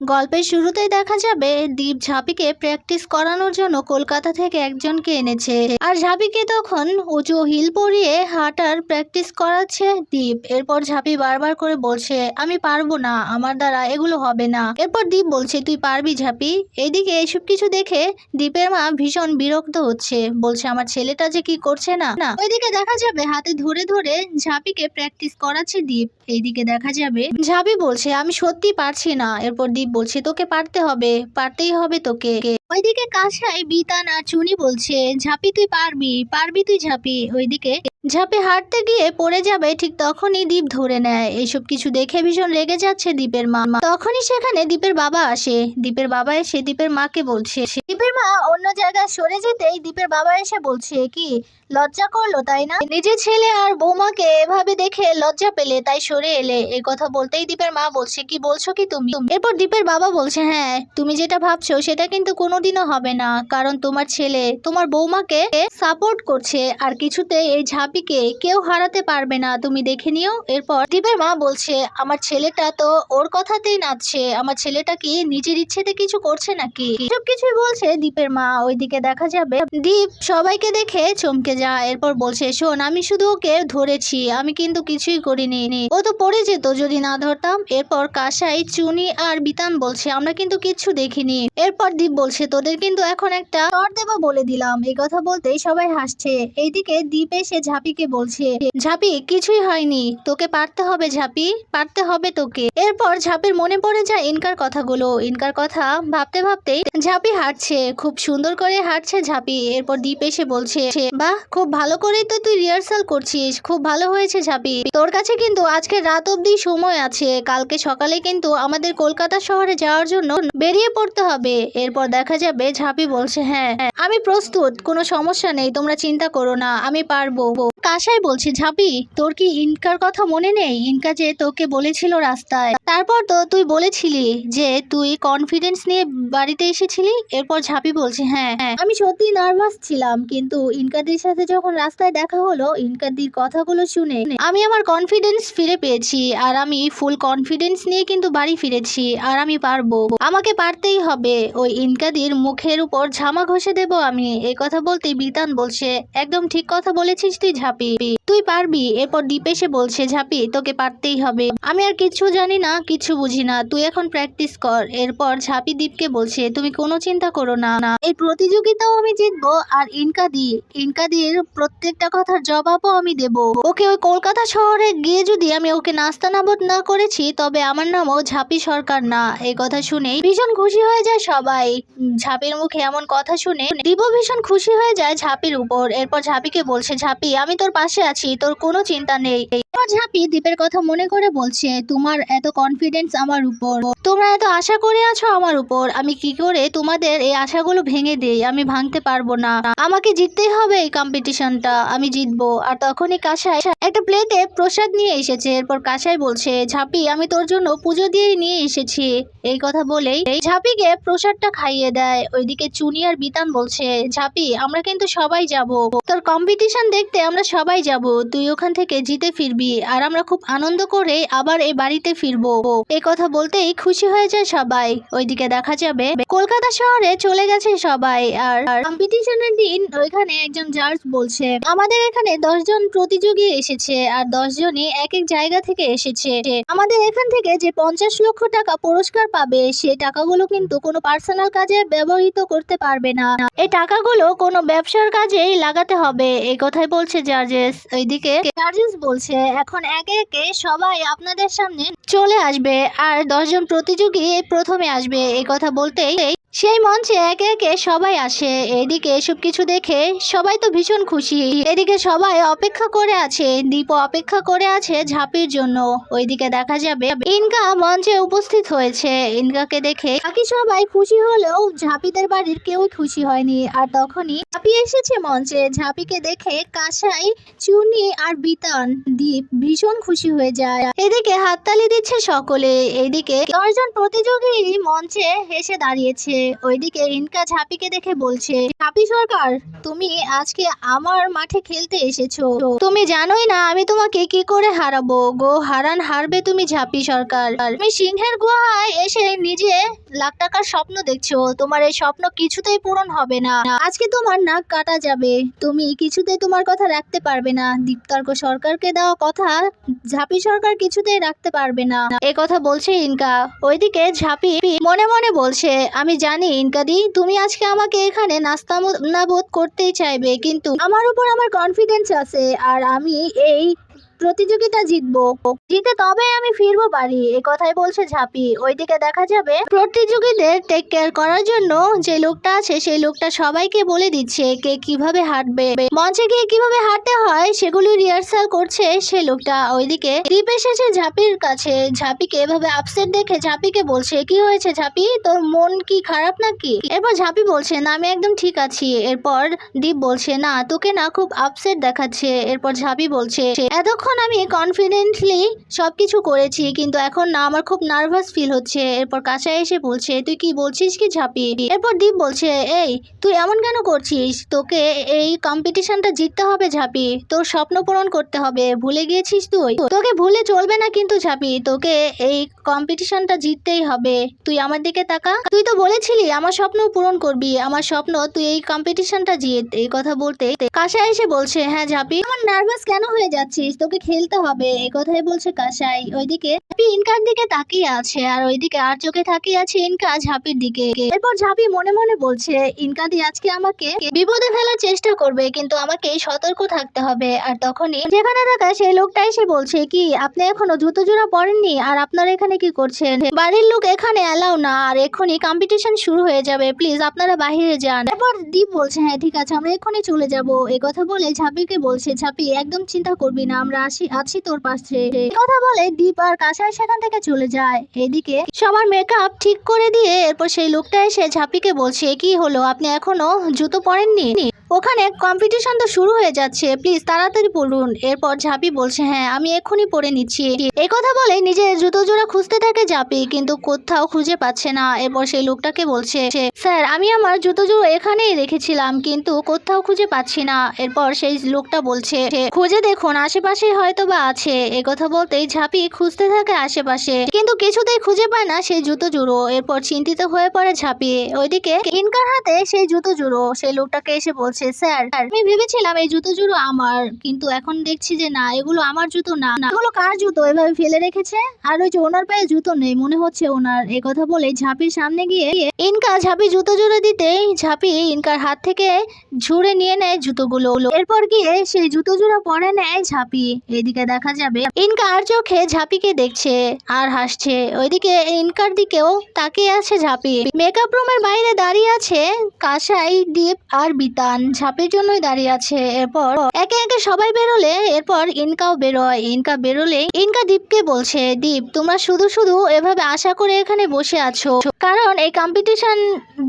গল্পের শুরুতেই দেখা যাবে দীপ ঝাঁপিকে প্র্যাকটিস করানোর জন্য কলকাতা থেকে একজনকে এনেছে। আর ঝাঁপিকে তখন উঁচু হিল পরিয়ে হাঁটার প্র্যাকটিস করাচ্ছে দীপ। এরপর ঝাঁপি বারবার করে বলছে, আমি পারব না, আমার দ্বারা এগুলো হবে না। এরপর দীপ বলছে, তুই পারবি ঝাঁপি। এইদিকে এসব কিছু দেখে দীপের মা ভীষণ বিরক্ত হচ্ছে। বলছে, আমার ছেলেটা যে কি করছে না। না, ওইদিকে দেখা যাবে হাতে ধরে ধরে ঝাঁপিকে প্র্যাকটিস করাচ্ছে দীপ। এইদিকে দেখা যাবে ঝাঁপি বলছে, আমি সত্যি পারছি না। এরপর দীপ বলছে তোকে পারতে হবে পারতেই হবে তোকে। ওইদিকে কাঁসাই বিতান আর চুনি বলছে, ঝাঁপি তুই পারবি পারবি তুই ঝাঁপি। ওইদিকে ঝাঁপি হাঁটতে গিয়ে পড়ে যাবে, ঠিক তখনই দীপ ধরে নেয়। এইসব কিছু দেখে ভীষণ রেগে যাচ্ছে দীপের মা। তখনই সেখানে দীপের বাবা আসে। দীপের বাবা এসে দীপের মাকে বলছে, দীপের মা, অন্য জায়গায় সরে যেতেই দীপের বাবা এসে বলছে, কি, লজ্জা করল তাই না? নিজের ছেলে আর বৌমাকে এভাবে দেখে লজ্জা পেলে, তাই সরে এলে। এই কথা বলতেই দীপের মা বলছে, কি বলছো কি তুমি? এরপর দীপের বাবা বলছে হ্যাঁ তুমি যেটা ভাবছ সেটা কিন্তু কোনোদিনও হবে না। কারণ তোমার ছেলে, তোমার বৌমাকে সাপোর্ট করছে আর কিছুতে এই ঝাঁপিকে কেউ হারাতে পারবে না। তুমি দেখে নিও। এরপর দীপের মা বলছে, আমার ছেলেটা তো ওর কথাতেই নাচছে। আমার ছেলেটা কি নিজের ইচ্ছেতে কিছু করছে নাকি? সব কিছুই বলছে দীপের মা। ওইদিকে দেখা যাবে দীপ সবাইকে দেখে চমকে যায়। এরপর বলছে, শোন, আমি শুধু ওকে ধরেছি। আমি কিন্তু কিছুই করিনি। ও তো পড়ে যেত যদি না ধরতাম। এরপর কাসাই, চুনি আর বিতান বলছে, আমরা কিন্তু কিচ্ছু দেখিনি। এরপর দীপ বলছে তোদের কিন্তু এখন একটা চর দেবো বলে দিলাম। এই কথা বলতেই সবাই হাসছে। এইদিকে দীপ এসে ঝাঁপিকে বলছে, ঝাঁপি, কিছুই হয়নি। তোকে পারতে হবে, ঝাঁপি। পারতে হবে তোকে। এরপর ঝাঁপির মনে পড়ে যায় ইনকার কথাগুলো। ইনকার কথা ভাবতে ভাবতেই ঝাঁপি হাঁটছে। খুব সুন্দর করে হাঁটছে ঝাঁপি। এরপর দীপ এসে বলছে, বাহ, খুব ভালো করেই তো তুই রিহার্সাল করছিস। খুব ভালো হয়েছে ঝাঁপি। তোর কাছে কিন্তু আজকে রাত অবধি সময় আছে। কালকে সকালে কিন্তু আমাদের কলকাতা শহরে যাওয়ার জন্য বেরিয়ে পড়তে হবে। এরপর দেখা যাবে ঝাঁপি বলছে হ্যাঁ হ্যাঁ, আমি প্রস্তুত কোনো সমস্যা নেই তোমরা চিন্তা করো না আমি পারব। কাসাই বলছে ঝাঁপি তোর কি ইনকার কথা মনে নেই? ইনকা যে তোকে বলেছিল রাস্তায় তারপর তো তুই বলেছিলি যে তুই কনফিডেন্স নিয়ে বাড়িতে এসেছিলি? এরপর ঝাঁপি বলছে হ্যাঁ হ্যাঁ আমি সত্যি নার্ভাস ছিলাম কিন্তু ইনকাদির সাথে যখন রাস্তায় দেখা হলো ইনকাদির কথাগুলো শুনে আমি আমার কনফিডেন্স ফিরে পেয়েছি আর আমি ফুল কনফিডেন্স নিয়ে কিন্তু বাড়ি ফিরেছি আর আমি পারব। আমাকে পারতেই হবে ওই ইনকাদির মুখের উপর ঝামা ঘষে দেব আমি। এই কথা বলতে বিতান বলছে, একদম ঠিক কথা বলেছিস তুই, ঝাঁপি। তুই পারবি। এরপর দীপ এসে বলছে, ঝাঁপি, তোকে পারতেই হবে। আমি আর কিছু জানি না, কিছু বুঝি না। তুই এখন প্র্যাকটিস কর। এরপর ঝাঁপি দীপকে বলছে, তুমি কোনো চিন্তা করো না না। এই প্রতিযোগিতাও আমি জিতবো আর ইনকা দি। ইনকাদি ইনকাদির প্রত্যেকটা কথার জবাবও আমি দেব। ওকে ওই কলকাতা শহরে গিয়ে যদি আমি ওকে নাস্তানাবদ না করেছি, তবে আমার নামও ঝাঁপি সরকার না। এই কথা শুনেই ভীষণ খুশি হয়ে যায় সবাই। ঝাঁপির মুখে এমন কথা শুনে দীপও ভীষণ খুশি হয়ে যায় ঝাঁপির উপর। এরপর ঝাঁপিকে বলছে, ঝাঁপি, আমি তোর পাশে আছি, তোর কোনো চিন্তা নেই। ঝাঁপি দীপের কথা মনে করে বলছে, তোমার এত কনফিডেন্স আমার উপর। তোমরা এত আশা করে আছো আমার উপর। আমি কি করে তোমাদের এই আশাগুলো ভেঙে দেই? আমি ভাঙতে পারব না। আমাকে জিততেই হবে এই কম্পিটিশনটা আমি জিতবো। আর তখনই কাসাই একটা প্লেটে প্রসাদ নিয়ে এসেছে। এরপর কাসাই বলছে, ঝাঁপি, আমি তোর জন্য পুজো দিয়েই নিয়ে এসেছি। এই কথা বলেই ঝাঁপিকে প্রসাদটা খাইয়ে দেয়। ওইদিকে চুনি আর বিতান বলছে, ঝাঁপি, আমরা কিন্তু সবাই যাব। তোর কম্পিটিশন দেখতে আমরা সবাই যাব। তুই ওখান থেকে জিতে ফিরবি আর আমরা খুব আনন্দ করে আবার এই বাড়িতে ফিরবো। এই কথা বলতেই খুশি হয়ে যায় সবাই। ওইদিকে দেখা যাবে কলকাতা শহরে চলে গেছে সবাই আর কম্পিটিশনের দিন ওইখানে একজন জাজ বলছে, আমাদের এখানে দশজন প্রতিযোগী এসেছে আর দশজনই এক এক জায়গা থেকে এসেছে। আমাদের এখান থেকে যে পঞ্চাশ লক্ষ টাকা পুরস্কার পাবে সে টাকাগুলো কিন্তু কোনো পার্সোনাল কাজে ব্যবহৃত করতে পারবে না। এই টাকাগুলো কোনো ব্যবসার কাজেই লাগাতে হবে। এই কথাই বলছে জার্জেস ওইদিকে জার্জেস বলছে, এখন একে একে সবাই আপনাদের সামনে চলে আসবে আর দশজন প্রতিযোগী প্রথমে আসবে। এই কথা বলতেই সেই মঞ্চে একে একে সবাই আসে। এদিকে এসব কিছু দেখে সবাই তো ভীষণ খুশি। এদিকে সবাই অপেক্ষা করে আছে। দীপ অপেক্ষা করে আছে ঝাঁপির জন্য। ওইদিকে দেখা যাবে ইনকা মঞ্চে উপস্থিত হয়েছে। ইনকাকে দেখে বাকি সবাই খুশি হলেও ঝাঁপিদের বাড়ির কেউই খুশি হয়নি। আর তখনই ঝাঁপি এসেছে মঞ্চে। ঝাঁপিকে দেখে কাসাই, চুনি আর বিতান, দীপ ভীষণ খুশি হয়ে যায়। এদিকে হাততালি দিচ্ছে সকলে। এদিকে দশজন প্রতিযোগী মঞ্চে হেসে দাঁড়িয়েছে। আসে ওইদিকে ইনকা ঝাপিকে দেখে বলছে, ঝাপি সরকার, তুমি আজকে আমার মাঠে খেলতে এসেছ। তুমি জানোই না আমি তোমাকে কি করে হারাবো। গো হারান হারবে তুমি ঝাপি সরকার। তুমি সিংহের গুহায় এসে নিজে লাখ টাকার স্বপ্ন দেখছ। তোমার এই স্বপ্ন কিছুতেই পূরণ হবে না। আজকে তোমার নাক কাটা যাবে। তুমি কিছুতেই তোমার কথা রাখতে পারবে না। দীপ্তার্ক সরকারকে দেওয়া কথা ঝাপি সরকার কিছুতেই রাখতে পারবে না। এ কথা বলছে ইনকা ওইদিকে ঝাপি মনে মনে বলছে, আমি জানি, ইনকাদি, তুমি আজকে আমাকে এখানে নাস্তা বোধ করতেই চাইবে, কিন্তু আমার উপর আমার কনফিডেন্স আছে, আর আমি এই প্রতিযোগিতা জিতবো। জিতে তবে আমি ফিরবো বাড়ি, এ কথাই বলছে ঝাপি। ওইদিকে দেখা যাবে, প্রতিযোগীদের টেক কেয়ার করার জন্য যে লোকটা আছে, সেই লোকটা সবাইকে বলে দিচ্ছে কে কীভাবে হাঁটবে। মঞ্চে গিয়ে কীভাবে হাঁটতে হয়, সেগুলি রিহার্সাল করছে সেই লোকটা। ওইদিকে দীপ এসেছে ঝাপির কাছে। ঝাপিকে এভাবে আপসেট দেখে ঝাপিকে বলছে, কি হয়েছে ঝাপি? তোর মন কি খারাপ নাকি? এরপর ঝাপি বলছে, না, আমি একদম ঠিক আছি। এরপর দীপ বলছে, না, তোকে না, খুব আপসেট দেখাচ্ছে। এরপর ঝাপি বলছে, এতক্ষণ আমি কনফিডেন্টলি সব কিছু করেছি, কিন্তু এখন না, আমার খুব নার্ভাস ফিল হচ্ছে। এরপর কাছে এসে বলছে, তুই কি বলছিস কি ঝাপি? এরপর দীপ বলছে, এই, তুই এমন কেন করছিস? তোকে এই কম্পিটিশনটা জিততে হবে ঝাঁপি। তোর স্বপ্ন পূরণ করতে হবে। ভুলে গিয়েছিস তুই? তোকে ভুলে চলবে না কিন্তু ঝাঁপি। তোকে এই কম্পিটিশনটা জিততেই হবে। তুই আমার দিকে তাকা। তুই তো বলেছিলি, আমার স্বপ্ন পূরণ করবি। আমার স্বপ্ন, তুই এই কম্পিটিশনটা জিত। এই কথা বলতে কাশা এসে বলছে হ্যাঁ ঝাপি, আমার নার্ভাস কেন হয়ে যাচ্ছিস? তোকে খেলতে হবে। এই কথাই বলছে কাসাই। ওইদিকে ঝাপি ইনকার দিকে তাকিয়ে আছে, আর ওইদিকে আর চোখে তাকিয়ে আছে ইনকা ঝাপির দিকে। এরপর ঝাপি মনে মনে বলছে, ইনকা দি আজকে আমাকে বিপদে ফেলার চেষ্টা করবে, কিন্তু আমাকে সতর্ক থাকতে হবে। আর তখনই যেখানে থাকা সেই লোকটা এসে বলছে, কি, আপনি এখনও জুতো জোড়া পরেননি? আর আপনার এখানে কি করছেন? বাড়ির লোক এখানে অ্যালাউ না, আর এক্ষুনি কম্পিটিশন শুরু হয়ে যাবে। প্লিজ আপনারা বাইরে যান। এরপর দীপ বলছে হ্যাঁ ঠিক আছে, আমরা এক্ষুনি চলে যাব। এই কথা বলে ঝাপিকে বলছে, ঝাপি, একদম চিন্তা করবি না, আমরা আসি, আছি তোর পাশে। কথা বলে দীপ আর কাসাই সেখান থেকে চলে যায়। এদিকে সবার মেকআপ ঠিক করে দিয়ে এরপর সেই লোকটা এসে ঝাপিকে বলছে কি হলো? আপনি এখনও জুতো পরেননি? ওখানে কম্পিটিশন তো শুরু হয়ে যাচ্ছে। প্লিজ তাড়াতাড়ি পড়ুন এরপর ঝাপি বলছে হ্যাঁ আমি এক্ষুনি পরে নিচ্ছি। এই কথা বলে নিজের জুতো জোড়া খুঁজতে থাকে ঝাপি, কিন্তু কোথাও খুঁজে পাচ্ছে না। এরপর সেই লোকটাকে বলছে, স্যার, আমি আমার জুতো জোড়ো এখানেই রেখেছিলাম, কিন্তু কোথাও খুঁজে পাচ্ছি না। এরপর সেই লোকটা বলছে, খুঁজে দেখুন, আশেপাশে হয়তো বা আছে কথা বলতেই ঝাপি খুঁজতে থাকে আশেপাশে, কিন্তু কিছুতেই খুঁজে পায় না সেই জুতো জুড়ো। এরপর চিন্তিত হয়ে পড়ে ঝাঁপি। ওইদিকে ইনকার হাতে সেই জুতো জুড়ো। সেই লোকটাকে এসে বলছে স্যার। আমি ভেবেছিলাম এই জুতো জুড়ো আমার, কিন্তু এখন দেখছি যে না, এগুলো আমার জুতো না। না, এগুলো কার জুতো? এভাবে ফেলে রেখেছে? আর ওই যে ওনার পায়ে জুতো নেই, মনে হচ্ছে ওনার। এ কথা বলে ঝাঁপির সামনে গিয়ে ইনকা ঝাঁপি জুতো জুড়ো দিতেই ঝাঁপি ইনকার হাত থেকে ঝুড়ে নিয়ে নেয় জুতোগুলো। এরপর গিয়ে সেই জুতো জোড়া পরে নেয় ঝাঁপি। এদিকে দেখা যাবে ইনকা আর চোখে ঝাঁপিকে দেখছে আর হাসছে। ওইদিকে ইনকার দিকেও তাকিয়ে আছে ঝাঁপি। মেকআপ রুমের বাইরে দাঁড়িয়ে আছে কাসাই, দীপ আর বিতান। ঝাঁপির জন্যই দাঁড়িয়ে আছে। এরপর একে একে সবাই বেরোলে, এরপর ইনকাও বেরোয়। ইনকা বেরোলে ইনকা দীপকে বলছে, দীপ, তোমরা শুধু শুধু এভাবে আশা করে এখানে বসে আছো। কারণ এই কম্পিটিশন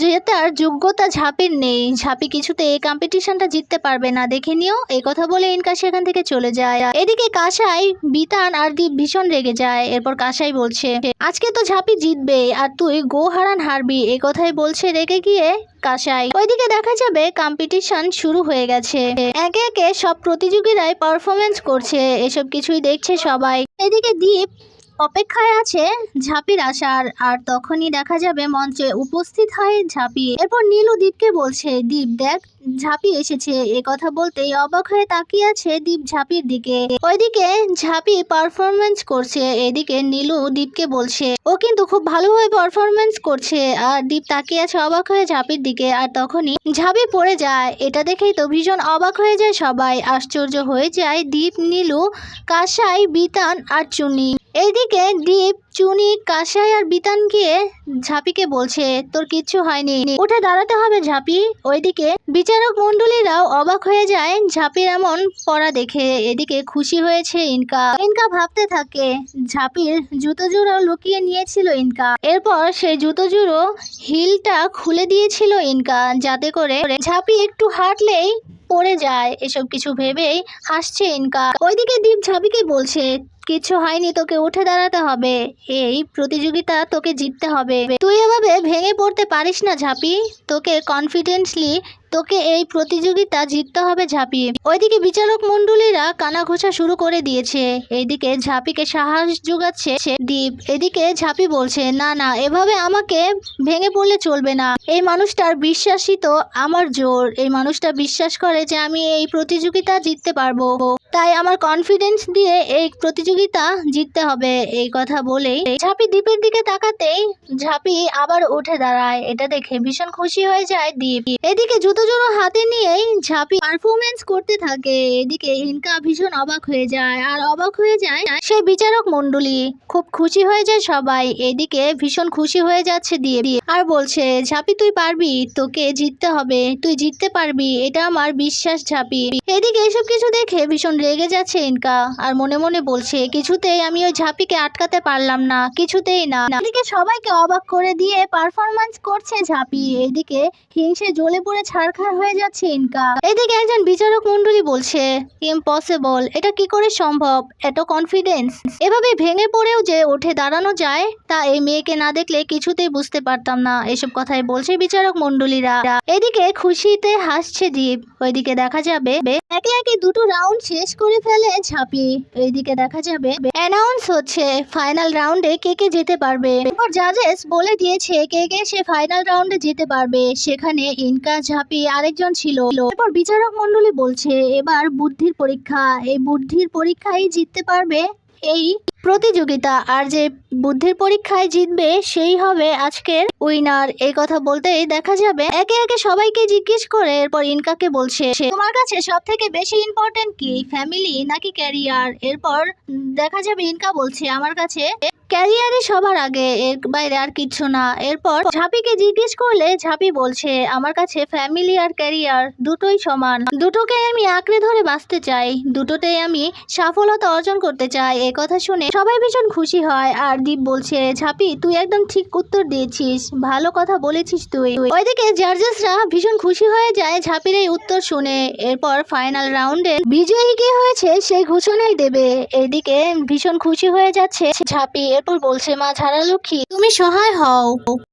জেতার যোগ্যতা ঝাঁপির নেই। ঝাঁপি কিছুতে এই কম্পিটিশনটা জিততে পারবে না। দেখে নিও, এই কথা বলে ইনকা সেখান থেকে চলে যায়। এদিকে কাসাই, বিতান আর দীপ ভীষণ রেগে যায়। এরপর কাসাই বলছে, আজকে তো ঝাঁপি জিতবে আর তুই গো হারান হারবি। এই কথাই বলছে রেগে গিয়ে কাসাই। ওইদিকে দেখা যাবে কম্পিটিশন শুরু হয়ে গেছে। একে একে সব প্রতিযোগীরাই পারফরমেন্স করছে। এসব কিছুই দেখছে সবাই। এদিকে দীপ অপেক্ষায় আছে ঝাঁপির আসার আর তখনই দেখা যাবে মঞ্চে উপস্থিত হয় ঝাঁপি। এরপর নীলু দীপকে বলছে, দীপ, দেখ, ঝাঁপি এসেছে। এ কথা বলতেই অবাক হয়ে তাকিয়ে আছে দীপ ঝাঁপির দিকে। ওইদিকে ঝাঁপি পারফরমেন্স করছে, এদিকে নীলু দীপকে বলছে, ও কিন্তু খুব ভালোভাবে পারফরমেন্স করছে। আর দীপ তাকিয়ে আছে অবাক হয়ে ঝাঁপির দিকে, আর তখনই ঝাঁপি পড়ে যায়। এটা দেখেই তো ভীষণ অবাক হয়ে যায় সবাই। আশ্চর্য হয়ে যায় দীপ, নীলু, কাসাই, বিতান, আর চুনি এইদিকে দীপ চুনি, কাসাই আর বিতান গিয়ে ঝাঁপিকে বলছে, তোর কিচ্ছু হয়নি। উঠে দাঁড়াতে হবে ঝাঁপি। ওইদিকে বিচারক মণ্ডলীরাও অবাক হয়ে যায় ঝাঁপির এমন পড়া দেখে। এদিকে খুশি হয়েছে ইনকা। ইনকা ভাবতে থাকে, ঝাঁপির জুতো জোড়া লুকিয়ে নিয়েছিল ইনকা। এরপর সেই জুতো জুড়ো হিলটা খুলে দিয়েছিল ইনকা, যাতে করে ঝাঁপি একটু হাঁটলেই পড়ে যায়। এসব কিছু ভেবেই হাসছে ইনকা। ওইদিকে দীপ ঝাঁপিকে বলছে কিছু হয়নি তোকে উঠে দাঁড়াতে হবে। এই প্রতিযোগিতা তোকে জিততে হবে। তুই এভাবে ভেঙে পড়তে পারিস না, ঝাপি। তোকে কনফিডেন্সলি তোকে এই প্রতিযোগিতা জিততে হবে ঝাঁপি ওইদিকে বিচারক মণ্ডলীরা কানা ঘোষা শুরু করে দিয়েছে। এইদিকে ঝাঁপিকে সাহস যোগাচ্ছে দীপ। এদিকে ঝাঁপি বলছে, না না, এভাবে আমাকে ভেঙে পড়লে চলবে না। এই মানুষটার বিশ্বাসই তো আমার জোর। এই মানুষটা বিশ্বাস করে যে আমি এই প্রতিযোগিতা জিততে পারব। তাই আমার কনফিডেন্স দিয়ে এই প্রতিযোগিতা জিততে হবে। এই কথা বলেই ঝাঁপি দ্বীপের দিকে তাকাতেই ঝাঁপি আবার উঠে দাঁড়ায়। এটা দেখে ভীষণ খুশি হয়ে যায় দ্বীপ এদিকে জুতো জোড়ো হাতে নিয়েই ঝাঁপি পারফরমেন্স করতে থাকে। এদিকে ইনকা ভীষণ অবাক হয়ে যায়। আর অবাক হয়ে যায় সেই বিচারক মণ্ডলী। খুব খুশি হয়ে যায় সবাই। এদিকে ভীষণ খুশি হয়ে যাচ্ছে দিয়ে আর বলছে, ঝাঁপি, তুই পারবি? তোকে জিততে হবে। তুই জিততে পারবি। এটা আমার বিশ্বাস, ঝাঁপি। এদিকে এসব কিছু দেখে ভীষণ রেগে যাচ্ছে ইনকা। আর মনে মনে বলছে, কিছুতেই আমি ওই ঝাঁপিকে আটকাতে পারলাম না। কিছুতেই না। এদিকে সবাইকে অবাক করে দিয়ে পারফরমেন্স করছে ঝাঁপি। এদিকে হিংসে জ্বলে পড়ে ছাড়খাড় হয়ে যাচ্ছে ইনকা এদিকে একজন বিচারক মন্ডলী বলছে ইম্পসিবল এটা কি করে সম্ভব? এত কনফিডেন্স এভাবে ভেঙে পড়েও যে উঠে দাঁড়ানো যায়, তা এই মেয়েকে না দেখলে কিছুতেই বুঝতে পারতাম না, এসব কথাই বলছে বিচারক মন্ডলীরা এদিকে খুশিতে হাসছে দীপ, ওইদিকে দেখা যাবে একে একে দুটো রাউন্ড শেষ করে ফেলে ঝাঁপি। এইদিকে দেখা যাবে অ্যানাউন্স হচ্ছে ফাইনাল রাউন্ডে কে কে যেতে পারবে। এরপর জাজেস বলে দিয়েছে কে কে সে ফাইনাল রাউন্ডে যেতে পারবে। সেখানে ইনকা, ঝাঁপি আরেকজন ছিল। এরপর বিচারক মণ্ডলী বলছে, এবার বুদ্ধির পরীক্ষা। এই বুদ্ধির পরীক্ষায় জিততে পারবে এই প্রতিযোগিতা। আর যে বুদ্ধির পরীক্ষায় জিতবে, সেই হবে আজকের উইনার। এই কথা বলতেই দেখা যাবে, একে একে সবাইকে জিজ্ঞেস করে। এরপর ইনকাকে বলছে, তোমার কাছে সব থেকে বেশি ইম্পর্টেন্ট কি ফ্যামিলি নাকি ক্যারিয়ার এরপর দেখা যাবে ইনকা বলছে, আমার কাছে ক্যারিয়ারই সবার আগে এর বাইরে আর কিচ্ছু না। এরপর ঝাঁপিকে জিজ্ঞেস করলে ঝাঁপি বলছে, আমার কাছে ফ্যামিলি আর ক্যারিয়ার দুটোই সমান। দুটোকে আমি আঁকড়ে ধরে বাঁচতে চাই। দুটোতেই আমি সফলতা অর্জন করতে চাই। এ কথা শুনে সবাই ভীষণ খুশি হয়। আর দীপ বলছে, ঝাঁপি, তুই একদম ঠিক উত্তর দিয়েছিস। ভালো কথা বলেছিস তুই। ওইদিকে জার্জেসরা ভীষণ খুশি হয়ে যায় ঝাঁপির এই উত্তর শুনে। এরপর ফাইনাল রাউন্ডে বিজয়ী কে হয়েছে সেই ঘোষণাই দেবে। এদিকে ভীষণ খুশি হয়ে যাচ্ছে ঝাঁপি। এরপর বলছে মা ঝাড়ালক্ষ্মী তুমি সহায় হও।